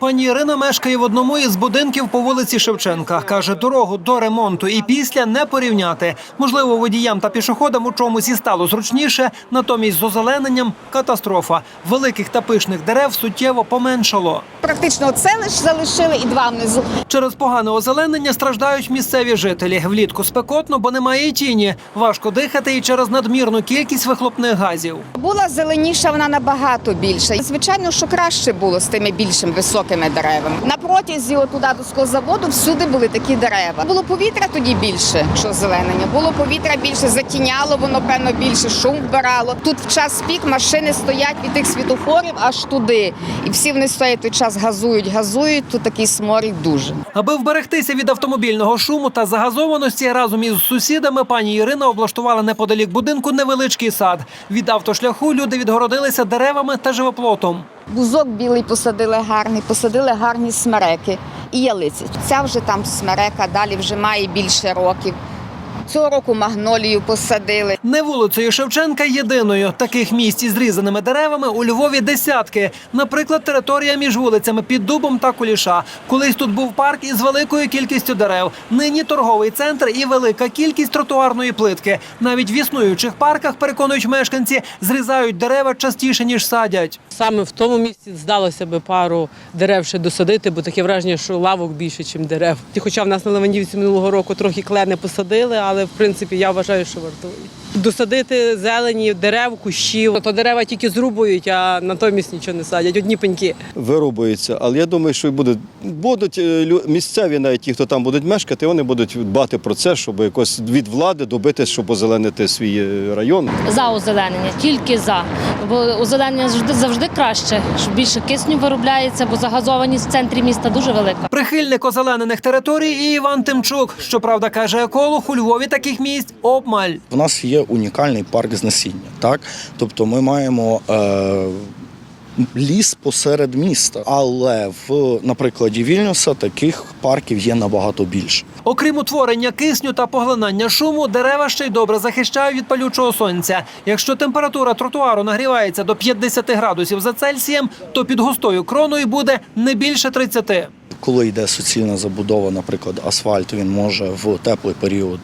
Пані Ірина мешкає в одному із будинків по вулиці Шевченка. Каже, дорогу до ремонту і після не порівняти. Можливо, водіям та пішоходам у чомусь і стало зручніше, натомість з озелененням катастрофа. Великих та пишних дерев суттєво поменшало. Практично це лише залишили і два внизу. Через погане озеленення страждають місцеві жителі. Влітку спекотно, бо немає і тіні. Важко дихати і через надмірну кількість вихлопних газів. Була зеленіша, вона набагато більша. Звичайно, що краще було з тими більшими високими деревами. На протязі отуди до склозаводу всюди були такі дерева. Було повітря тоді більше, що зеленення. Було повітря більше, затіняло воно певно більше, шум вбирало. Тут в час пік машини стоять від тих світофорів аж туди. І всі вони стоять той час газують, газують. Тут такий сморід дуже. Аби вберегтися від автомобільного шуму та загазованості, разом із сусідами пані Ірина облаштувала неподалік будинку невеличкий сад. Від автошляху люди відгородилися деревами та живоплотом. Бузок білий посадили гарний, посадили гарні смереки і ялиці. Ця вже там смерека, далі вже має більше років. Цього року магнолію посадили. Не вулицею Шевченка єдиною. Таких місць із зрізаними деревами у Львові десятки. Наприклад, територія між вулицями під Дубом та Куліша. Колись тут був парк із великою кількістю дерев. Нині торговий центр і велика кількість тротуарної плитки. Навіть в існуючих парках, переконують мешканці, зрізають дерева частіше ніж садять. Саме в тому місці здалося би пару дерев ще досадити, бо таке враження, що лавок більше, ніж дерев. І Хоча в нас на Левандівці минулого року трохи клени посадили, але в принципі я вважаю, що вартує. Досадити зелені, дерев, кущів. То дерева тільки зрубують, а натомість нічого не садять. Одні пеньки. вирубується. Але я думаю, що будуть, будуть е, лю- місцеві, навіть ті, хто там будуть мешкати, вони будуть дбати про це, щоб якось від влади добитись, щоб озеленити свій е, район. за озеленення, тільки за. Бо озеленення завжди завжди краще, що більше кисню виробляється, бо загазованість в центрі міста дуже велика. Прихильник озеленених територій і Іван Тимчук. Щоправда, каже еколог, у Львові таких місць обмаль. У нас є унікальний парк з насіння. Так? Тобто ми маємо е, ліс посеред міста, але в, на прикладі Вільнюса таких парків є набагато більше. Окрім утворення кисню та поглинання шуму, дерева ще й добре захищають від палючого сонця. Якщо температура тротуару нагрівається до 50 градусів за Цельсієм, то під густою кроною буде не більше 30. Коли йде суцільна забудова, наприклад, асфальт, він може в теплий період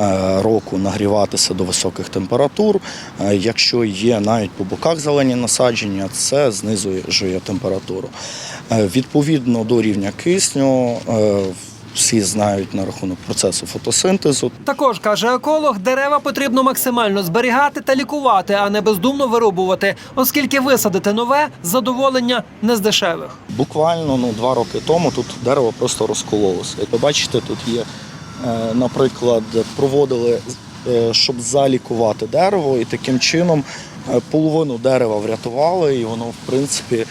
е, року нагріватися до високих температур. Е, Якщо є навіть по боках зелені насадження, це знизує температуру. Е, Відповідно до рівня кисню, всі знають на рахунок процесу фотосинтезу. Також каже еколог, дерева потрібно максимально зберігати та лікувати, а не бездумно вирубувати, оскільки висадити нове задоволення не з дешевих. Буквально ну, два роки тому тут дерево просто розкололося. Як ви бачите, тут є, е, наприклад, проводили, е, щоб залікувати дерево, і таким чином е, половину дерева врятували, і воно, в принципі,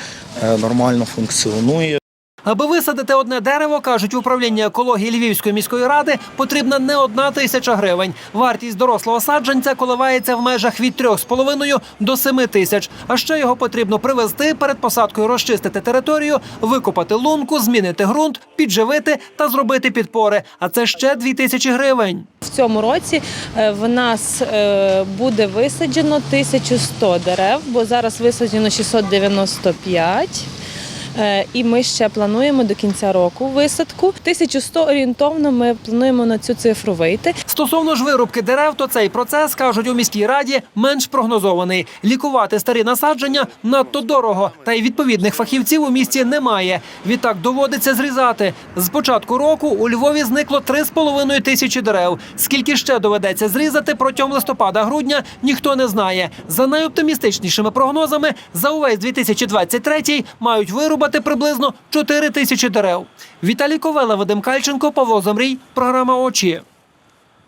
нормально функціонує. Аби висадити одне дерево, кажуть в управлінні екології Львівської міської ради, потрібна не одна тисяча гривень. Вартість дорослого саджанця коливається в межах від 3,5 до 7 тисяч. А ще його потрібно привезти перед посадкою, розчистити територію, викопати лунку, змінити ґрунт, підживити та зробити підпори. А це ще 2 тисячі гривень. В цьому році е, в нас е, буде висаджено 1100 дерев, бо зараз висаджено 695. Е, І ми ще плануємо до кінця року висадку. 1100 орієнтовно ми плануємо на цю цифру вийти. Стосовно ж вирубки дерев, то цей процес кажуть у міській раді менш прогнозований. Лікувати старі насадження надто дорого, та й відповідних фахівців у місті немає. Відтак доводиться зрізати. З початку року у Львові зникло 3,5 тисячі дерев. Скільки ще доведеться зрізати протягом листопада-грудня, ніхто не знає. За найоптимістичнішими прогнозами, за увесь 2023 мають вирубати приблизно 4 тисячі дерев. Віталій Ковела, Вадим Кальченко, Павло Замрій. Програма очі.